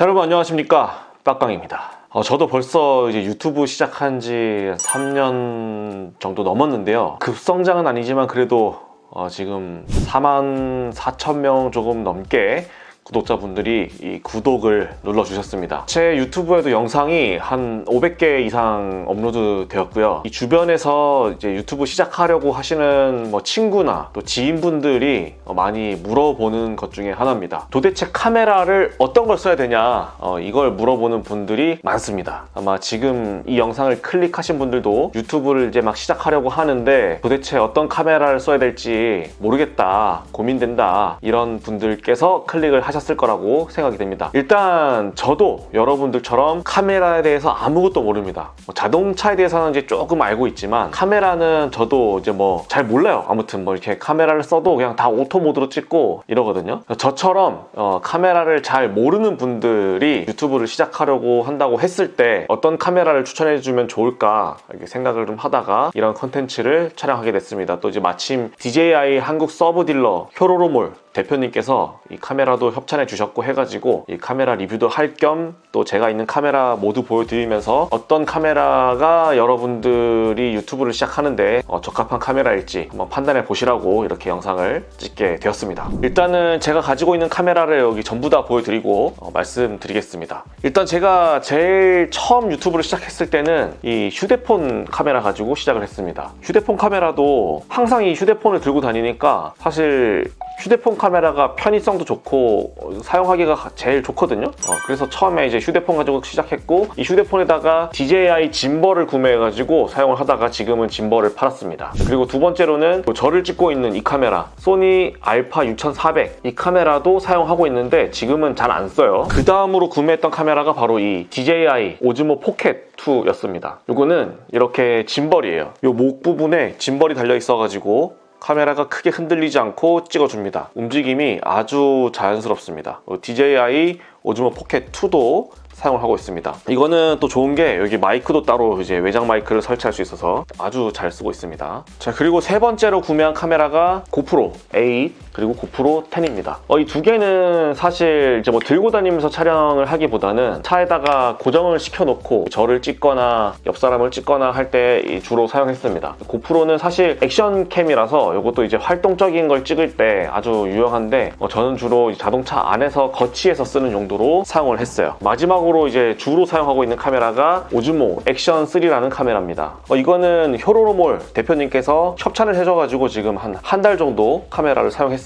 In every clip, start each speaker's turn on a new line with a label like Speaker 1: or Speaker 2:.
Speaker 1: 자, 여러분 안녕하십니까? 빡강입니다. 어, 저도 벌써 이제 유튜브 시작한 지 3년 정도 넘었는데요. 급성장은 아니지만 그래도 어, 지금 4만 4천 명 조금 넘게 구독자분들이 이 구독을 눌러주셨습니다. 제 유튜브에도 영상이 한 500개 이상 업로드 되었고요. 이 주변에서 이제 유튜브 시작하려고 하시는 뭐 친구나 또 지인분들이 어, 많이 물어보는 것 중에 하나입니다. 도대체 카메라를 어떤 걸 써야 되냐 어, 이걸 물어보는 분들이 많습니다. 아마 지금 이 영상을 클릭하신 분들도 유튜브를 이제 막 시작하려고 하는데 도대체 어떤 카메라를 써야 될지 모르겠다 고민된다 이런 분들께서 클릭을 하셨 을 거라고 생각이 됩니다. 일단 저도 여러분들처럼 카메라에 대해서 아무것도 모릅니다. 뭐 자동차에 대해서는 이제 조금 알고 있지만 카메라는 저도 이제 뭐 잘 몰라요. 아무튼 뭐 이렇게 카메라를 써도 그냥 다 오토 모드로 찍고 이러거든요. 저처럼 어, 카메라를 잘 모르는 분들이 유튜브를 시작하려고 한다고 했을 때 어떤 카메라를 추천해주면 좋을까 이렇게 생각을 좀 하다가 이런 컨텐츠를 촬영하게 됐습니다. 또 이제 마침 DJI 한국 서브 딜러 효로로몰 대표님께서 이 카메라도 협찬해 주셨고 해가지고 이 카메라 리뷰도 할 겸 또 제가 있는 카메라 모두 보여드리면서 어떤 카메라가 여러분들이 유튜브를 시작하는데 어, 적합한 카메라일지 한번 판단해 보시라고 이렇게 영상을 찍게 되었습니다. 일단은 제가 가지고 있는 카메라를 여기 전부 다 보여드리고 어, 말씀드리겠습니다. 일단 제가 제일 처음 유튜브를 시작했을 때는 이 휴대폰 카메라 가지고 시작을 했습니다. 휴대폰 카메라도 항상 이 휴대폰을 들고 다니니까 사실 휴대폰 카메라가 편의성도 좋고 어, 사용하기가 제일 좋거든요. 어, 그래서 처음에 이제 휴대폰 가지고 시작했고 이 휴대폰에다가 DJI 짐벌을 구매해가지고 사용을 하다가 지금은 짐벌을 팔았습니다. 그리고 두 번째로는 뭐 저를 찍고 있는 이 카메라 소니 알파 6400 이 카메라도 사용하고 있는데 지금은 잘 안 써요. 그 다음으로 구매했던 카메라가 바로 이 DJI 오즈모 포켓 2였습니다. 이거는 이렇게 짐벌이에요. 이 목 부분에 짐벌이 달려 있어가지고 카메라가 크게 흔들리지 않고 찍어줍니다. 움직임이 아주 자연스럽습니다. 어, DJI 오즈모 포켓 2도 사용을 하고 있습니다. 이거는 또 좋은 게 여기 마이크도 따로 이제 외장 마이크를 설치할 수 있어서 아주 잘 쓰고 있습니다. 자 그리고 세 번째로 구매한 카메라가 고프로 8 그리고 고프로 10입니다. 어, 이 두 개는 사실 이제 뭐 들고 다니면서 촬영을 하기보다는 차에다가 고정을 시켜놓고 저를 찍거나 옆 사람을 찍거나 할 때 주로 사용했습니다. 고프로는 사실 액션캠이라서 이것도 이제 활동적인 걸 찍을 때 아주 유용한데 어, 저는 주로 자동차 안에서 거치해서 쓰는 용도로 사용을 했어요. 마지막으로 이제 주로 사용하고 있는 카메라가 오즈모 액션 3라는 카메라입니다. 어, 이거는 효로로몰 대표님께서 협찬을 해줘가지고 지금 한 한 달 정도 카메라를 사용했습니다.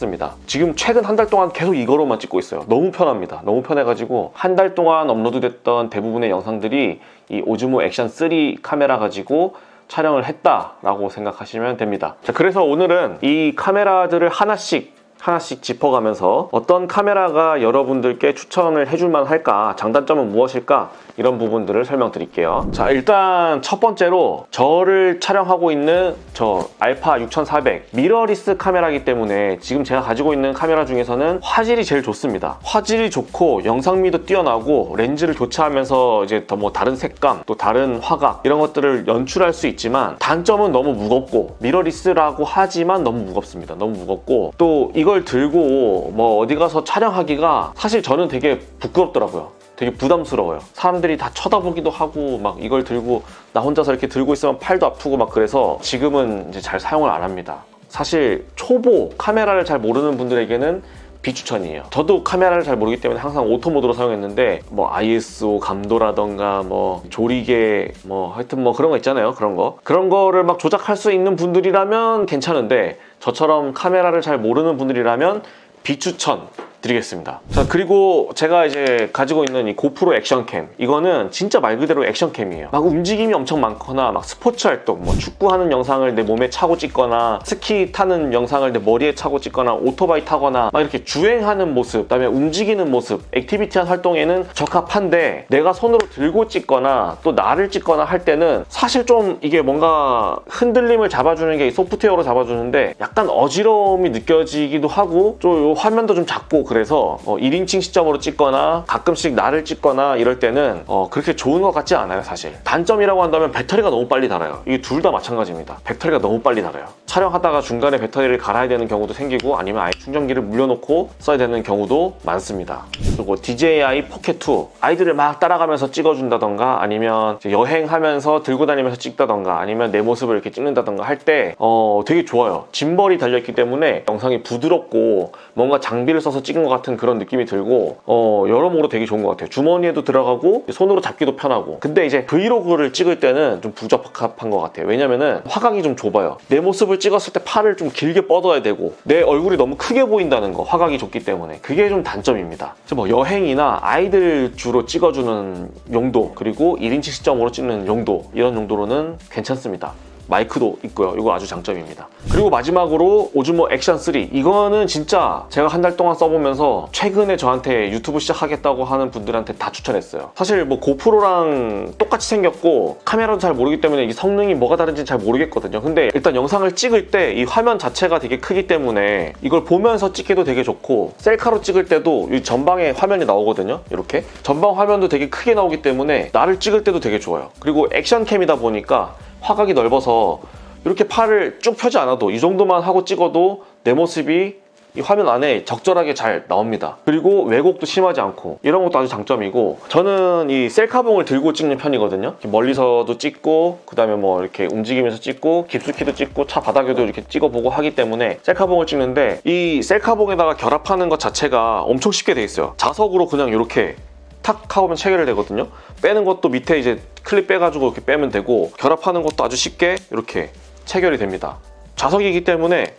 Speaker 1: 지금 최근 한 달 동안 계속 이거로만 찍고 있어요. 너무 편합니다. 너무 편해가지고 한 달 동안 업로드됐던 대부분의 영상들이 이 오즈모 액션 3 카메라 가지고 촬영을 했다라고 생각하시면 됩니다. 자, 그래서 오늘은 이 카메라들을 하나씩 하나씩 짚어가면서 어떤 카메라가 여러분들께 추천을 해줄만 할까, 장단점은 무엇일까, 이런 부분들을 설명드릴게요. 자, 일단 첫 번째로 저를 촬영하고 있는 저 알파 6400 미러리스 카메라이기 때문에 지금 제가 가지고 있는 카메라 중에서는 화질이 제일 좋습니다. 화질이 좋고 영상미도 뛰어나고 렌즈를 교체하면서 이제 더 뭐 다른 색감, 또 다른 화각 이런 것들을 연출할 수 있지만 단점은 너무 무겁고 미러리스라고 하지만 너무 무겁습니다. 너무 무겁고 또 이걸 들고 뭐 어디 가서 촬영하기가 사실 저는 되게 부끄럽더라고요. 되게 부담스러워요. 사람들이 다 쳐다보기도 하고 막 이걸 들고 나 혼자서 이렇게 들고 있으면 팔도 아프고 막 그래서 지금은 이제 잘 사용을 안 합니다. 사실 초보 카메라를 잘 모르는 분들에게는 비추천이에요. 저도 카메라를 잘 모르기 때문에 항상 오토 모드로 사용했는데 뭐 ISO 감도라던가 뭐 조리개 뭐 하여튼 뭐 그런 거 있잖아요. 그런 거. 그런 거를 막 조작할 수 있는 분들이라면 괜찮은데 저처럼 카메라를 잘 모르는 분들이라면 비추천 드리겠습니다. 자, 그리고 제가 이제 가지고 있는 이 고프로 액션캠. 이거는 진짜 말 그대로 액션캠이에요. 막 움직임이 엄청 많거나, 막 스포츠 활동, 뭐 축구하는 영상을 내 몸에 차고 찍거나, 스키 타는 영상을 내 머리에 차고 찍거나, 오토바이 타거나, 막 이렇게 주행하는 모습, 그 다음에 움직이는 모습, 액티비티한 활동에는 적합한데, 내가 손으로 들고 찍거나, 또 나를 찍거나 할 때는 사실 좀 이게 뭔가 흔들림을 잡아주는 게 소프트웨어로 잡아주는데, 약간 어지러움이 느껴지기도 하고, 좀 화면도 좀 작고, 그래서 어, 1인칭 시점으로 찍거나 가끔씩 나를 찍거나 이럴 때는 어, 그렇게 좋은 것 같지 않아요 사실. 단점이라고 한다면 배터리가 너무 빨리 닳아요. 이게 둘 다 마찬가지입니다. 배터리가 너무 빨리 닳아요 촬영하다가 중간에 배터리를 갈아야 되는 경우도 생기고 아니면 아예 충전기를 물려놓고 써야 되는 경우도 많습니다. 그리고 DJI 포켓 2 아이들을 막 따라가면서 찍어준다던가 아니면 여행하면서 들고 다니면서 찍다던가 아니면 내 모습을 이렇게 찍는다던가 할 때 어, 되게 좋아요. 짐벌이 달려있기 때문에 영상이 부드럽고 뭔가 장비를 써서 찍은 것 같은 그런 느낌이 들고 어, 여러모로 되게 좋은 것 같아요. 주머니에도 들어가고 손으로 잡기도 편하고 근데 이제 브이로그를 찍을 때는 좀 부적합한 것 같아요. 왜냐면은 화각이 좀 좁아요. 내 모습을 찍었을 때 팔을 좀 길게 뻗어야 되고 내 얼굴이 너무 크게 보인다는 거 화각이 좁기 때문에 그게 좀 단점입니다. 뭐 여행이나 아이들 주로 찍어주는 용도 그리고 1인치 시점으로 찍는 용도 이런 용도로는 괜찮습니다. 마이크도 있고요. 이거 아주 장점입니다. 그리고 마지막으로 오즈모 액션 3 이거는 진짜 제가 한 달 동안 써보면서 최근에 저한테 유튜브 시작하겠다고 하는 분들한테 다 추천했어요. 사실 뭐 고프로랑 똑같이 생겼고 카메라도 잘 모르기 때문에 이 성능이 뭐가 다른지 잘 모르겠거든요. 근데 일단 영상을 찍을 때 이 화면 자체가 되게 크기 때문에 이걸 보면서 찍기도 되게 좋고 셀카로 찍을 때도 이 전방에 화면이 나오거든요. 이렇게 전방 화면도 되게 크게 나오기 때문에 나를 찍을 때도 되게 좋아요. 그리고 액션캠이다 보니까 화각이 넓어서 이렇게 팔을 쭉 펴지 않아도 이 정도만 하고 찍어도 내 모습이 이 화면 안에 적절하게 잘 나옵니다. 그리고 왜곡도 심하지 않고 이런 것도 아주 장점이고 저는 이 셀카봉을 들고 찍는 편이거든요. 멀리서도 찍고 그 다음에 뭐 이렇게 움직이면서 찍고 깊숙이도 찍고 차 바닥에도 이렇게 찍어보고 하기 때문에 셀카봉을 찍는데 이 셀카봉에다가 결합하는 것 자체가 엄청 쉽게 돼 있어요. 자석으로 그냥 이렇게 탁 하면 체결이 되거든요. 빼는 것도 밑에 이제 클립 빼가지고 이렇게 빼면 되고 결합하는 것도 아주 쉽게 이렇게 체결이 됩니다. 자석이기 때문에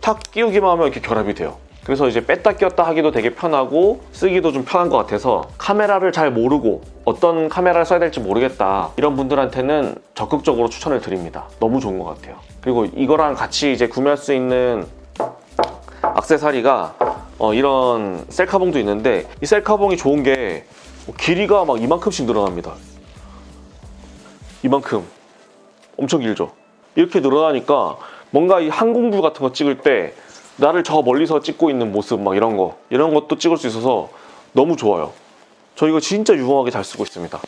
Speaker 1: 탁 끼우기만 하면 이렇게 결합이 돼요. 그래서 이제 뺐다 끼웠다 하기도 되게 편하고 쓰기도 좀 편한 것 같아서 카메라를 잘 모르고 어떤 카메라를 써야 될지 모르겠다 이런 분들한테는 적극적으로 추천을 드립니다. 너무 좋은 것 같아요. 그리고 이거랑 같이 이제 구매할 수 있는 악세사리가 어, 이런 셀카봉도 있는데 이 셀카봉이 좋은 게 길이가 막 이만큼씩 늘어납니다. 이만큼 엄청 길죠. 이렇게 늘어나니까 뭔가 이 항공부 같은 거 찍을 때 나를 저 멀리서 찍고 있는 모습 막 이런 거 이런 것도 찍을 수 있어서 너무 좋아요. 저 이거 진짜 유용하게 잘 쓰고 있습니다.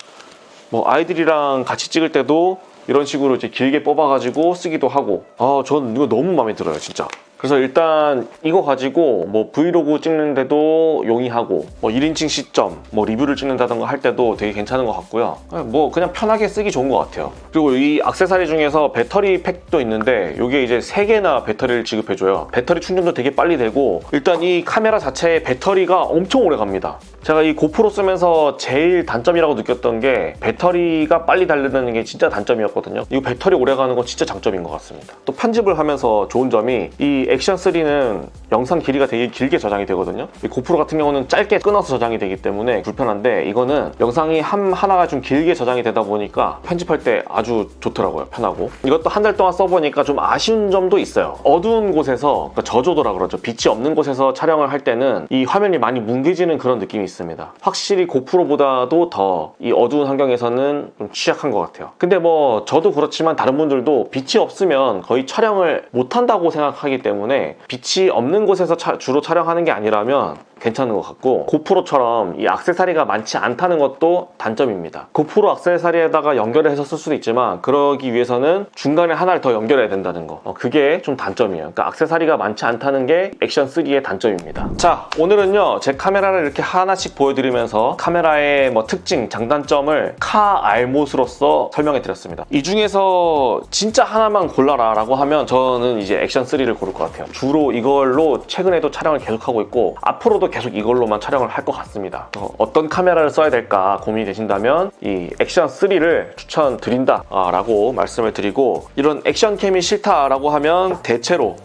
Speaker 1: 뭐 아이들이랑 같이 찍을 때도 이런 식으로 이제 길게 뽑아가지고 쓰기도 하고 아전 이거 너무 마음에 들어요 진짜 그래서 일단 이거 가지고 뭐 브이로그 찍는데도 용이하고 뭐 1인칭 시점 뭐 리뷰를 찍는다던가 할 때도 되게 괜찮은 것 같고요. 뭐 그냥 편하게 쓰기 좋은 것 같아요. 그리고 이 악세사리 중에서 배터리 팩도 있는데 이게 이제 3개나 배터리를 지급해줘요. 배터리 충전도 되게 빨리 되고 일단 이 카메라 자체의 배터리가 엄청 오래 갑니다 제가 이 고프로 쓰면서 제일 단점이라고 느꼈던 게 배터리가 빨리 달리는 게 진짜 단점이었거든요. 이 배터리 오래 가는 건 진짜 장점인 것 같습니다. 또 편집을 하면서 좋은 점이 이 액션 3는 영상 길이가 되게 길게 저장이 되거든요. 이 고프로 같은 경우는 짧게 끊어서 저장이 되기 때문에 불편한데 이거는 영상이 한 하나가 좀 길게 저장이 되다 보니까 편집할 때 아주 좋더라고요. 편하고. 이것도 한 달 동안 써보니까 좀 아쉬운 점도 있어요. 어두운 곳에서 그러니까 저조도라 그러죠. 빛이 없는 곳에서 촬영을 할 때는 이 화면이 많이 뭉개지는 그런 느낌이 있 습니다. 확실히 고프로보다도 더 이 어두운 환경에서는 좀 취약한 것 같아요. 근데 뭐 저도 그렇지만 다른 분들도 빛이 없으면 거의 촬영을 못 한다고 생각하기 때문에 빛이 없는 곳에서 차- 주로 촬영하는 게 아니라면 괜찮은 것 같고 고프로처럼 이 악세사리가 많지 않다는 것도 단점입니다. 고프로 악세사리에다가 연결을 해서 쓸 수도 있지만 그러기 위해서는 중간에 하나를 더 연결해야 된다는 거 어, 그게 좀 단점이에요. 그러니까 악세사리가 많지 않다는 게 액션 3의 단점입니다. 자 오늘은요 제 카메라를 이렇게 하나씩 보여드리면서 카메라의 뭐 특징, 장단점을 카 알못으로서 설명해 드렸습니다. 이 중에서 진짜 하나만 골라라 라고 하면 저는 이제 액션 3를 고를 것 같아요. 주로 이걸로 최근에도 촬영을 계속하고 있고 앞으로도 계속 이걸로만 촬영을 할 것 같습니다. 어, 어떤 카메라를 써야 될까 고민이 되신다면 이 액션 3를 추천드린다 아, 라고 말씀을 드리고 이런 액션캠이 싫다라고 하면 대체로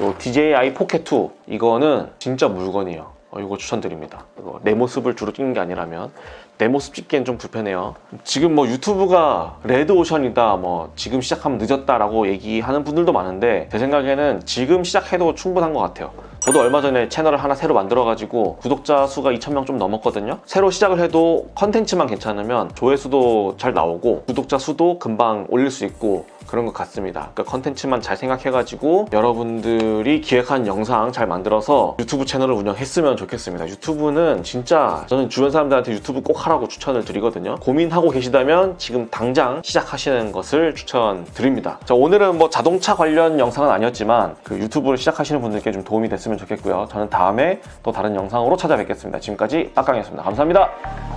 Speaker 1: 요 DJI 포켓 2 이거는 진짜 물건이에요. 어, 이거 추천드립니다. 내 모습을 주로 찍는 게 아니라면 내 모습 찍기엔 좀 불편해요. 지금 뭐 유튜브가 레드 오션이다, 뭐 지금 시작하면 늦었다라고 얘기하는 분들도 많은데 제 생각에는 지금 시작해도 충분한 것 같아요. 저도 얼마 전에 채널을 하나 새로 만들어가지고 구독자 수가 2,000명 좀 넘었거든요. 새로 시작을 해도 컨텐츠만 괜찮으면 조회수도 잘 나오고 구독자 수도 금방 올릴 수 있고 그런 것 같습니다. 그러니까 컨텐츠만 잘 생각해가지고 여러분들이 기획한 영상 잘 만들어서 유튜브 채널을 운영했으면 좋겠습니다. 유튜브는 진짜 저는 주변 사람들한테 유튜브 꼭 하라고 추천을 드리거든요. 고민하고 계시다면 지금 당장 시작하시는 것을 추천드립니다. 자, 오늘은 뭐 자동차 관련 영상은 아니었지만 그 유튜브를 시작하시는 분들께 좀 도움이 됐 좋겠고요. 저는 다음에 또 다른 영상으로 찾아뵙겠습니다. 지금까지 빡강이었습니다. 감사합니다.